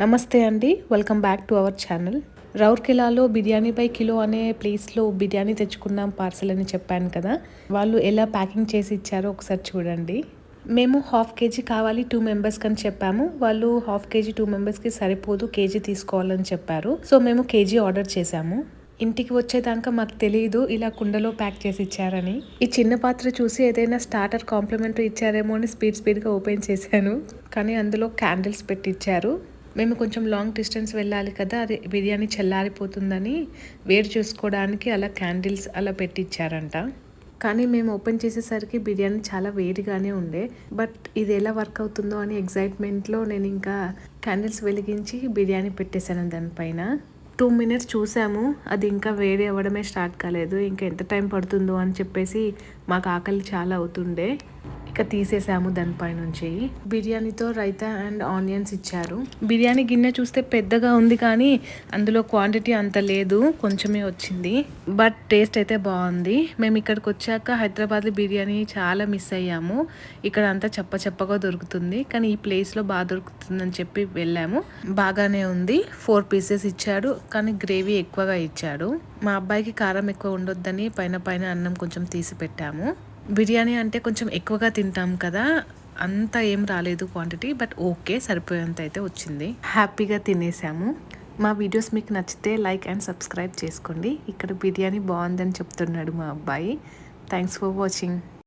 నమస్తే అండి welcome back to our channel రౌర్కెలాలో biryani by kilo అనే ప్లేస్లో బిర్యానీ తెచ్చుకున్నాం పార్సల్ అని చెప్పాను కదా. వాళ్ళు ఎలా ప్యాకింగ్ చేసి ఇచ్చారో ఒకసారి చూడండి. మేము హాఫ్ కేజీ కావాలి టూ మెంబర్స్కి అని చెప్పాము. వాళ్ళు హాఫ్ కేజీ టూ మెంబర్స్కి సరిపోదు కేజీ తీసుకోవాలని చెప్పారు. సో మేము కేజీ ఆర్డర్ చేశాము. ఇంటికి వచ్చేదాకా మాకు తెలియదు ఇలా కుండలో ప్యాక్ చేసి ఇచ్చారని. ఈ చిన్న పాత్ర చూసి ఏదైనా స్టార్టర్ కాంప్లిమెంటరీ ఇచ్చారేమో అని స్పీడ్ స్పీడ్గా ఓపెన్ చేశాను. కానీ అందులో క్యాండిల్స్ పెట్టి ఇచ్చారు మేము కొంచెం లాంగ్ డిస్టెన్స్ వెళ్ళాలి కదా అది బిర్యానీ చల్లారిపోతుందని వేడి చూసుకోవడానికి అలా క్యాండిల్స్ అలా పెట్టించారంట కానీ మేము ఓపెన్ చేసేసరికి బిర్యానీ చాలా వేడిగానే ఉండే. బట్ ఇది ఎలా వర్క్ అవుతుందో అని ఎగ్జైట్మెంట్లో నేను ఇంకా క్యాండిల్స్ వెలిగించి బిర్యానీ పెట్టేశాను దానిపైన. టూ మినిట్స్ చూసాము అది ఇంకా వేడి అవ్వడమే స్టార్ట్ కాలేదు. ఇంకా ఎంత టైం పడుతుందో అని చెప్పేసి మాకు ఆకలి చాలా అవుతుండే. ఇక తీసేసాము దానిపై నుంచి బిర్యానీతో రైతా అండ్ ఆనియన్స్ ఇచ్చారు. బిర్యానీ గిన్నె చూస్తే పెద్దగా ఉంది కానీ అందులో క్వాంటిటీ అంత లేదు కొంచెమే వచ్చింది. బట్ టేస్ట్ అయితే బాగుంది. మేము ఇక్కడికి వచ్చాక హైదరాబాద్ బిర్యానీ చాలా మిస్ అయ్యాము. ఇక్కడ అంతా చెప్ప చెప్పగా దొరుకుతుంది. కానీ ఈ ప్లేస్లో బాగా దొరుకుతుందని చెప్పి వెళ్ళాము. బాగానే ఉంది. ఫోర్ పీసెస్ ఇచ్చాడు. కానీ గ్రేవీ ఎక్కువగా ఇచ్చాడు. మా అబ్బాయికి కారం ఎక్కువ ఉండొద్దని పైన పైన అన్నం కొంచెం తీసి పెట్టాము. బిర్యానీ అంటే కొంచెం ఎక్కువగా తింటాం కదా అంత ఏం రాలేదు క్వాంటిటీ బట్ ఓకే సరిపోయేంత అయితే వచ్చింది. హ్యాపీగా తినేసాము. మా వీడియోస్ మీకు నచ్చితే లైక్ అండ్ సబ్స్క్రైబ్ చేసుకోండి. ఇక్కడ బిర్యానీ బాగుందని చెప్తున్నాడు మా అబ్బాయి. Thanks for watching